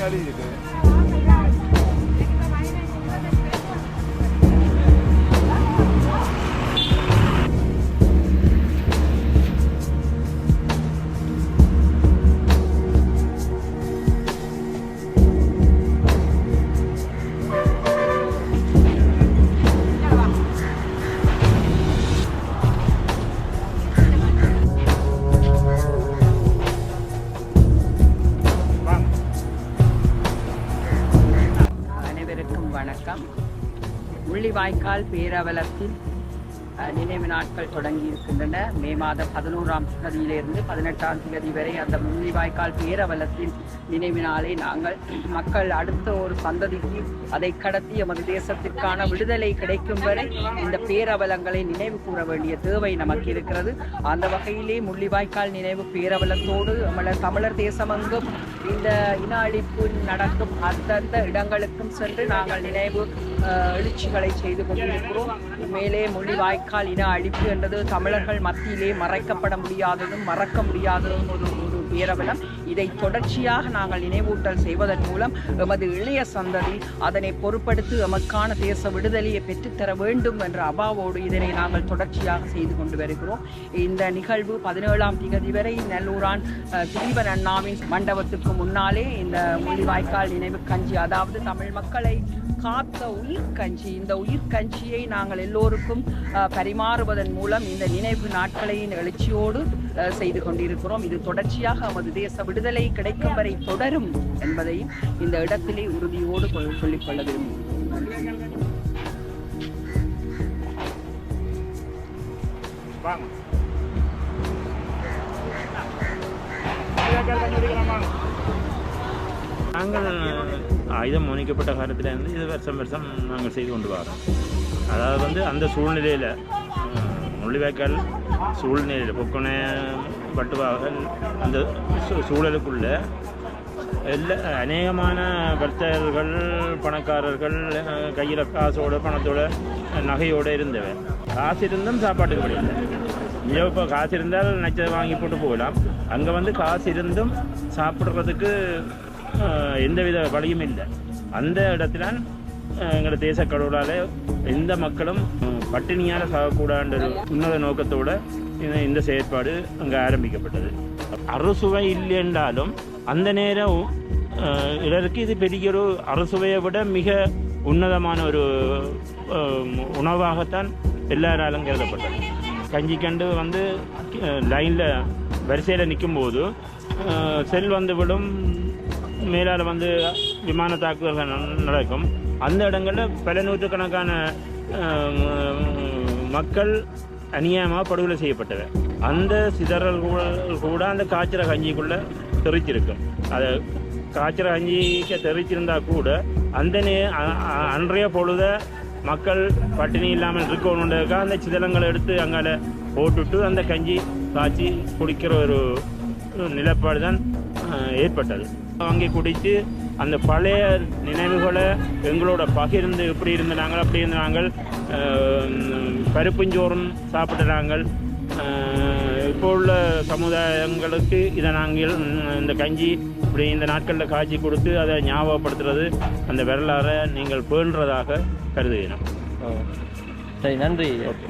தண்ணி வழி வணக்கம். உள்ளிவாய்க்கால் பேரவலத்தில் நினைவு நாட்கள் தொடங்கி இருக்கின்றன. மே மாதம் பதினோராம் தேதியிலிருந்து பதினெட்டாம் தேதி வரை அந்த முள்ளிவாய்க்கால் பேரவலத்தின் நினைவினாலே நாங்கள் மக்கள் அடுத்த ஒரு சந்ததிக்கு அதை கடத்தி எமது தேசத்திற்கான விடுதலை கிடைக்கும் வரை இந்த பேரவலங்களை நினைவு கூற வேண்டிய தேவை நமக்கு இருக்கிறது. அந்த வகையிலே முள்ளிவாய்க்கால் நினைவு பேரவலத்தோடு நம்மள தமிழர் தேசமெங்கும் இந்த இன அழிப்பு நடக்கும். அந்தந்த இடங்களுக்கும் சென்று நாங்கள் நினைவு எழுச்சிகளை செய்து கொண்டிருக்கிறோம். மேலே வாய்க்கால் இன அழிப்பு என்றது தமிழர்கள் மத்தியிலே மறைக்கப்பட முடியாததும் மறக்க முடியாததும் ஒரு ஒரு பேரவலம் இதை தொடர்ச்சியாக நாங்கள் நினைவூட்டல் செய்வதன் மூலம் எமது இளைய சந்ததி அதனை பொறுப்படுத்தி எமக்கான தேச விடுதலையை பெற்றுத்தர வேண்டும் என்ற அபாவோடு இதனை நாங்கள் தொடர்ச்சியாக செய்து கொண்டு வருகிறோம். இந்த நிகழ்வு பதினேழாம் திகதி வரை நல்லூரான் திலீபன் அண்ணாவின் மண்டபத்துக்கு முன்னாலே இந்த முள்ளிவாய்க்கால் நினைவு கஞ்சி அதாவது தமிழ் மக்களை காத்த உயிர் கஞ்சி இந்த உயிர் கஞ்சியை நாங்கள் எல்லோருக்கும் பரிமாறுவதன் மூலம் இந்த நினைவு நாட்களின் எழுச்சியோடு செய்து கொண்டிருக்கிறோம். இது தொடர்ச்சியாக நமது தேச விடுதலை கிடைக்கும் வரை தொடரும் என்பதையும் இந்த இடத்திலே உறுதியோடு சொல்லிக்கொள்ள விரும்புகிறேன். நாங்கள் ஆயுதம் மோனிக்கப்பட்ட காலத்திலேருந்து இது வருஷம் வருஷம் நாங்கள் செய்து கொண்டு வரோம். அதாவது வந்து அந்த சூழ்நிலையில் முள்ளிவாய்க்கால் சூழ்நிலையில் பொக்கனை பட்டுவாகல் அந்த சூ- எல்லா அநேகமான வர்த்தகர்கள் பணக்காரர்கள் கையில் காசோட பணத்தோட நகையோடு இருந்தவன் காசு இருந்தும் சாப்பாட்டுக்கு முடியல இங்கே இப்போ காசு இருந்தால் நச்சதை வாங்கி போட்டு போகலாம். அங்கே வந்து காசு இருந்தும் சாப்பிட்றதுக்கு எந்தவித வழியும் இல்லை. அந்த இடத்துல எங்களோட தேச கடவுளால் எந்த மக்களும் பட்டினியால் சாகக்கூடாதுன்ற ஒரு உன்னத நோக்கத்தோடு இந்த- இந்த செயற்பாடு அங்கே ஆரம்பிக்கப்பட்டது. அறுசுவை இல்லை என்றாலும் அந்த நேரம் இடருக்கு இதற்கு இது பெரிய ஒரு அறுசுவையை விட மிக உன்னதமான ஒரு உணவாகத்தான் எல்லாராலும் கருதப்பட்டது. கஞ்சி கண்டு வந்து லைனில் வரிசையில் நிற்கும்போது செல் வந்து விடும் மேலால் வந்து விமான தாக்குதல்கள் நடக்கும். அந்த இடங்களில் பல நூற்றுக்கணக்கான மக்கள் அநியாயமாக படுகொலை செய்யப்பட்டவர் அந்த சிதறல் கூட- கூட அந்த காய்ச்சல கஞ்சிக்குள்ளே தெரிச்சிருக்கும் அதை காய்ச்சல கஞ்சிக்கு தெரிச்சிருந்தா கூட அந்த நே அ- அன்றைய பொழுத மக்கள் பட்டினி இல்லாமல் இருக்கணுன்றதுக்காக அந்த சிதலங்களை எடுத்து அங்கால போட்டுட்டு அந்த கஞ்சி காய்ச்சி குடிக்கிற ஒரு நிலப்பாடு தான் ஏற்பட்டது. வாங்கி குடித்து அந்த பழைய நினைவுகளை எங்களோட பகிர்ந்து எப்படி இருந்து நாங்கள் அப்படி இருந்து நாங்கள் பருப்புஞ்சோறும் சாப்பிட்ட நாங்கள் இப்போ உள்ள சமுதாயங்களுக்கு இதை நாங்கள் இந்த கஞ்சி இப்படி இந்த நாட்களில் காய்ச்சி கொடுத்து அதை ஞாபகப்படுத்துறது அந்த வரலாறை நீங்கள் பேணுறதாக கருதுகிறோம் சரி நன்றி. ஓகே.